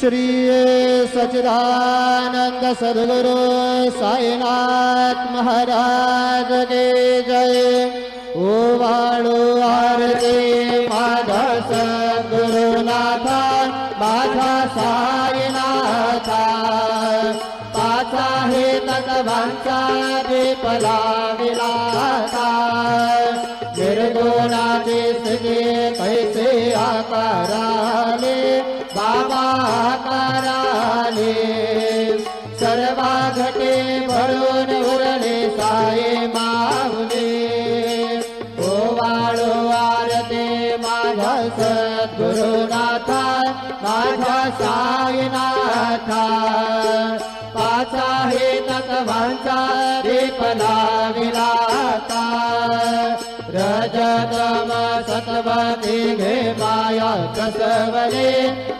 श्री सच्चिदानंद सद्गुरु साईनाथ महाराज के जय। ओवाळू आरती माझा सद्गुरुनाथा माझा साईनाथा। पाचा हे तत्वांचा दीपला विलासा। निर्गुणाचे सगळे कैसे आकाराले? बाबा Yeah. रजतम घे माया प्रसवले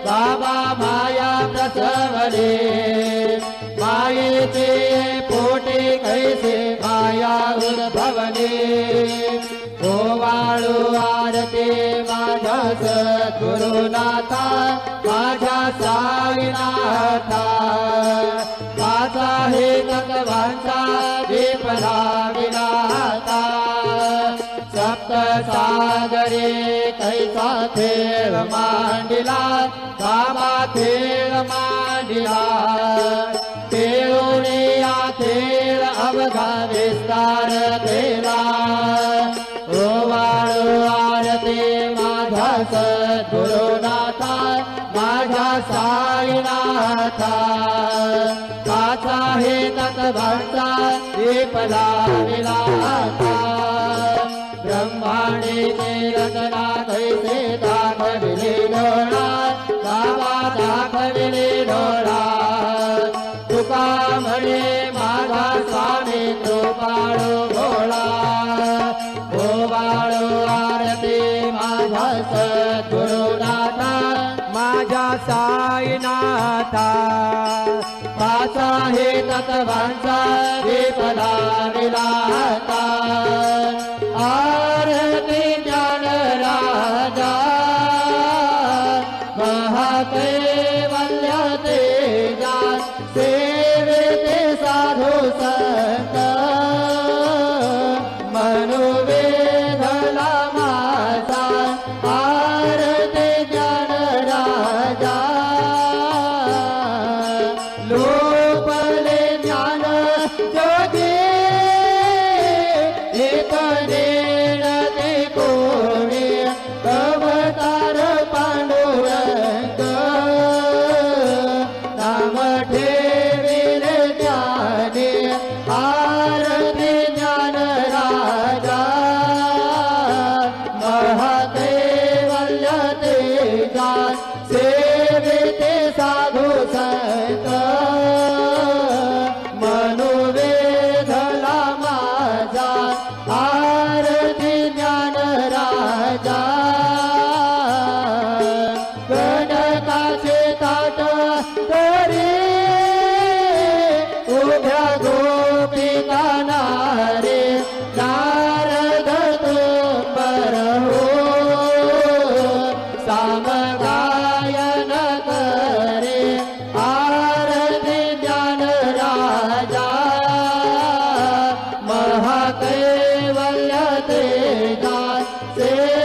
बाबा माया प्रसवले मायेचे पोटे कैसे माया उद्भवले गोवाळू आरते माझा सद्गुरुनाथा माझ्या साईनाथा माझा हे तत्वांचा सागरे कैसा खेळ मांडिला कामा खेळ मांडिला. खेळून या खेळ अवघा विस्तार केला. ओवाळू आरती माझा सद्गुरुनाथा माझा साईनाथा. माझा हे तत्वांचा दीपला विलाता साईनाथा. पाचा हे तत्वांचा महाकैवल्य तेजा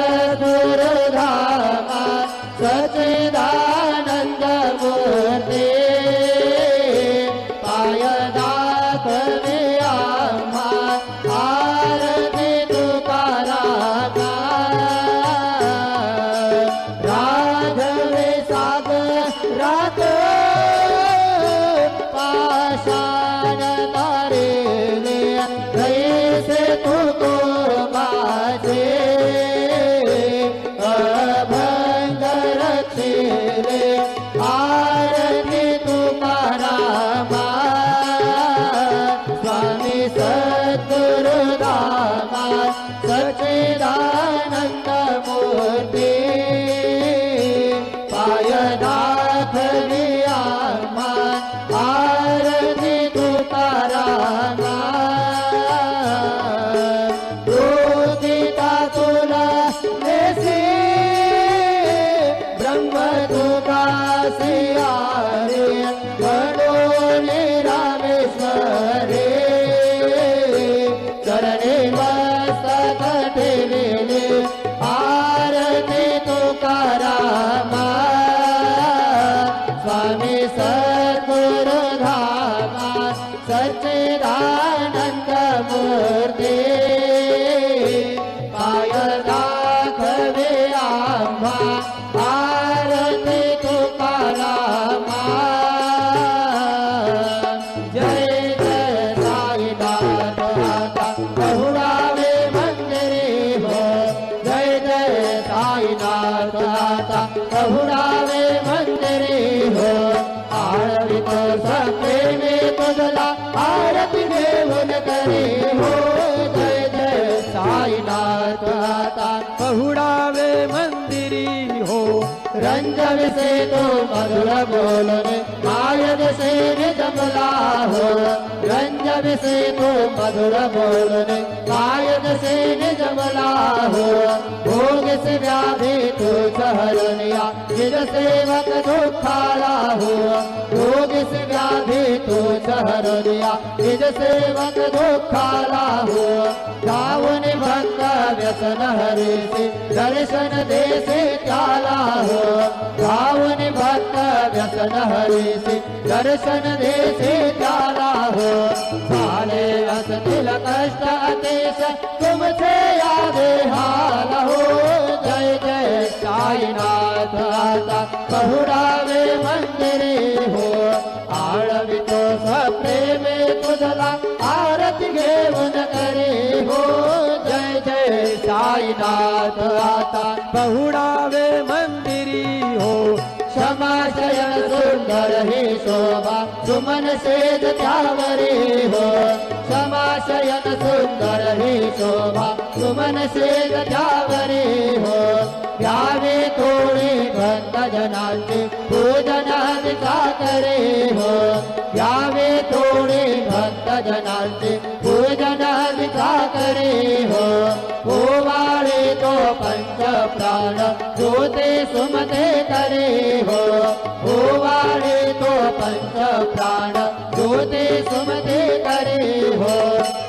Oh. से तो मधुर बोलने मायद से जमला हो रंजन से तो मधुर बोलने मायद से जमला हो भोग से व्याधि तो सहरनिया निज सेवक दुखाला हो भोग से व्याधि सहरनिया निज सेवक दुखाला हो गावन भक्त व्यसन हरे से दर्शन दे से त्याला हो गावन भक्त व्यसन हरे से दर्शन दे से त्याला हो साले असतिल कष्ट अतिश तुमसे याद हाल हो. जय जय साईनाथ आता बहुरावे मंदिरे जय साईनाथ आता बहुडावे मंदिरी हो. क्षमाशयन सुंदर हे शोभा. सुमन सेज त्यावरे हो. क्षमाशयन सुंदर हे शोभा. सुमन सेज त्यावरे हो. घ्यावे थोडे भक्त जनाचे पूजन का करे हो. घ्यावे थोडे भक्त जनाचे पूजन का करे हो. प्राण ज्योते सुमते तरे हो ओवाळे तो पंच प्राण ज्योते सुमते तरे हो।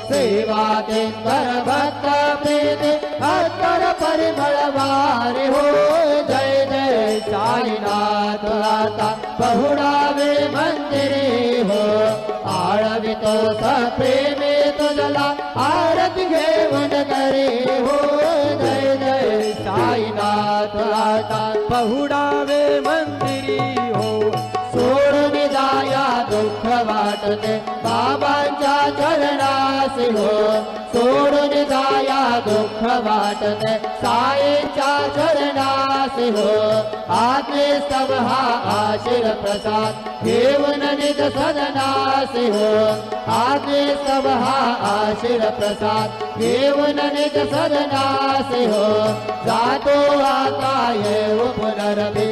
सेवा के कर भक्त प्रीत अत्तर परिमळ वारे हो। जय जय साईनाथ आता बहुडावे मंदिरे हो। आळवितो सप्रेमे तुझला आरती घेऊन करे हो। बहुडा चरणासी हो सोडून जाया दुःख वाटते साईच्या चरणासी हो आत्मे सब हा आशीर प्रसाद. घेऊन निज सदनासी हो आत्मे सब हा आशीर प्रसाद. घेऊन निज सदनासी हो जातो आता येऊ पुनरभी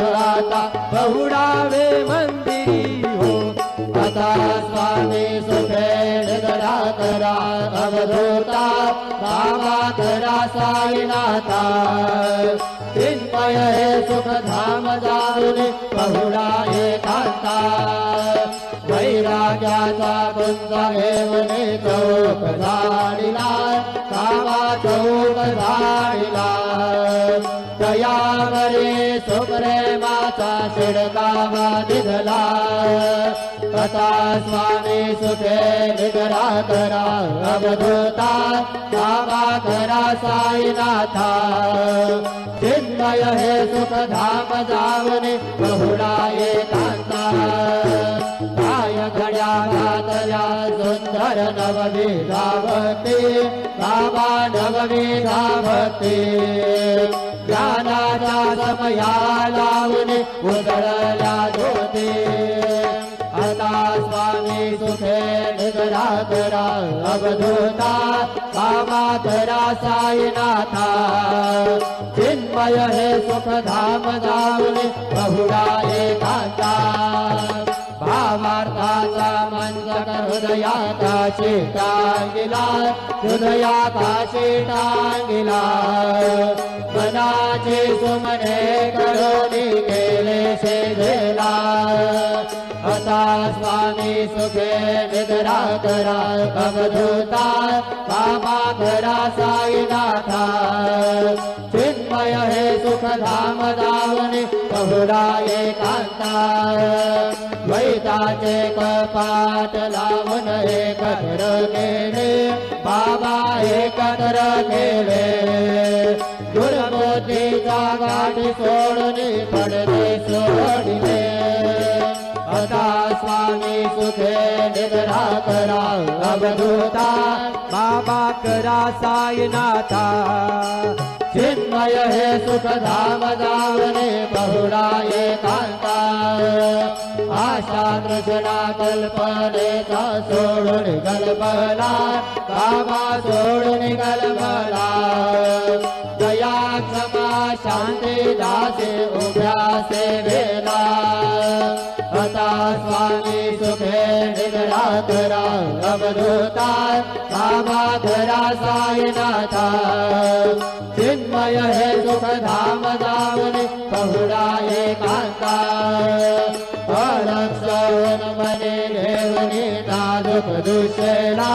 आता बहुडावे मंदिरी हो. आता स्वामी सुखेड गडा करा अवधूता बाबा करा साईनाथा. चिन्मय हे सुख धाम जाऊन बहुडा एकांता. वैराग्याचा कुंज घेऊन चौक झाडिला कामा चौक झाडिला. दयावरे सुप्रेमाचा शिडकावा निघला कथा स्वामी सुखे निगरा करा अवधूता धामा करा साईनाथा चिन्मय हे सुख धाम जावने बहुडा एकांता काय घड्या घातल्या सुंदर नववी धावते धामा नववी धावते ज्ञानाच्या समया लावून उजळल्या ज्योती आता स्वामी सुखे निगरा करा अवधूता बाबा करा साईनाथा। चिन्मय हे सुख धाम जावणे बहुडा एकांता। हृदयाकाशेटाङ्गिला हृदयाकाशेटाङ्गिला मनाचे सुमने करोति केले शेला अता स्वामी सुखे निद्रा करा विदरा धरा भूता चिन्मय हे सुखधाम दावनि बहुरा एकान्ता वैताचे कपाट लावून एकत्र केले. बाबा एकत्र केले. दुर्बुद्धीचा गाठी सोडून पडले सोडले. आता स्वामी सुखे निद्रा करा अवधूता बाबा करा सायनाथा चिन्मय हे सुखधाम जावने बहुडा एकांता। आशा तृष्णा कल्पनेचा सोडून गलबला बाबा सोडून गलबला दया क्षमा शांती दासे उभ्या सेवेला। भवता स्वामी सुखे निराधरा अवधूता कामाधरा सायनाथा चिन्मय हे सुखधाम दावनि बहुरा एकान्ता अरक्षणमने देवनि नाजुक दुशला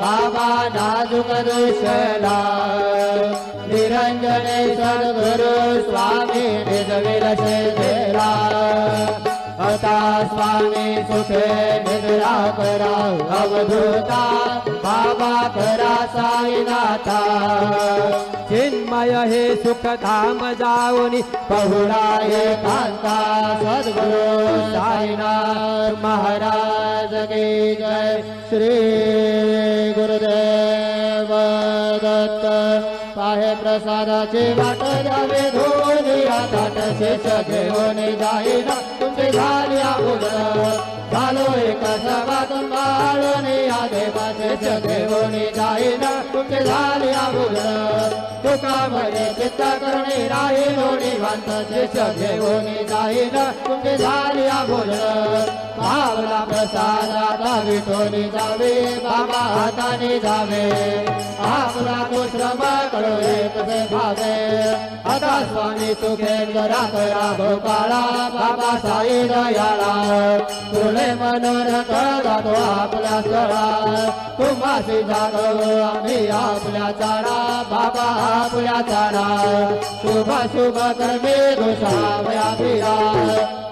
सुख नाजुक दुशला निरञ्जने सद्गुरु स्वामी निग विरसेना आता स्वामी सुखे निद्रा करा अवधूता बाबा करा साईनाथा। चिन्मय हे सुख धाम जाऊनी हे कांता सद्गुरु साईनाथ महाराज की जय। श्री गुरुदेव दत्त पाहे प्रसादाची वाट द्यावे धोनी ताट शेष घेऊन जाईना तुमचे झाली आबुल झालो एक सभा तुम्हाला या देवाचे देवणी जाईना तुमचे झाले आबुल तुका म्हणे चित्त करणे राहिलो निवांत. शेष देवणी जाईना तुमचे झाले आबुल भावला प्रसादा विठोनी जावे बाबा हाताने जावे. आपला तो श्रम कळो एक भावे. आता स्वामी तुके जरा करा गोपाळा बाबा साई दयाला तुले मनोरथ जातो आपल्या स्थळा तुम्हाशी जागव आम्ही आपल्या चाडा बाबा आपल्या चाडा शुभ शुभ कर्मे दोषावया फिरा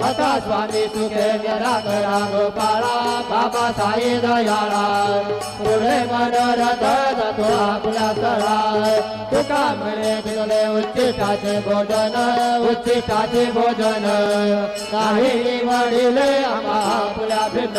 आता स्वामी सुखे जरा करा गोपाळा बाबा साई दयाळा. पुढे मनोरथ जातो आपला स्थळा तुका म्हणे तिकडे उच्चिष्टाचे भोजन उच्चिष्टाचे भोजन. काही वडील आम्हा आपल्या भिन्न.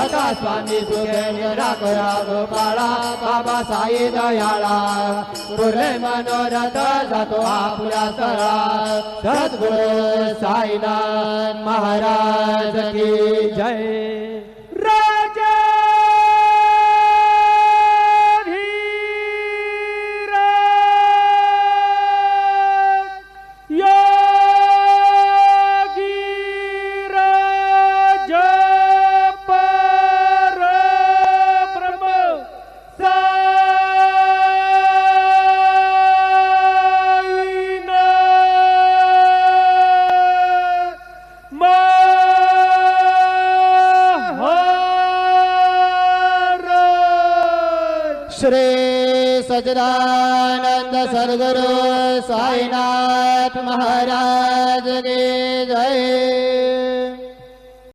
आता स्वामी सुखे जरा गोपाळा बाबा साई दयाळा. पुढे मनोरथ जातो आपल्या सरा. सद्गुरु साईनाथ महाराज की जय.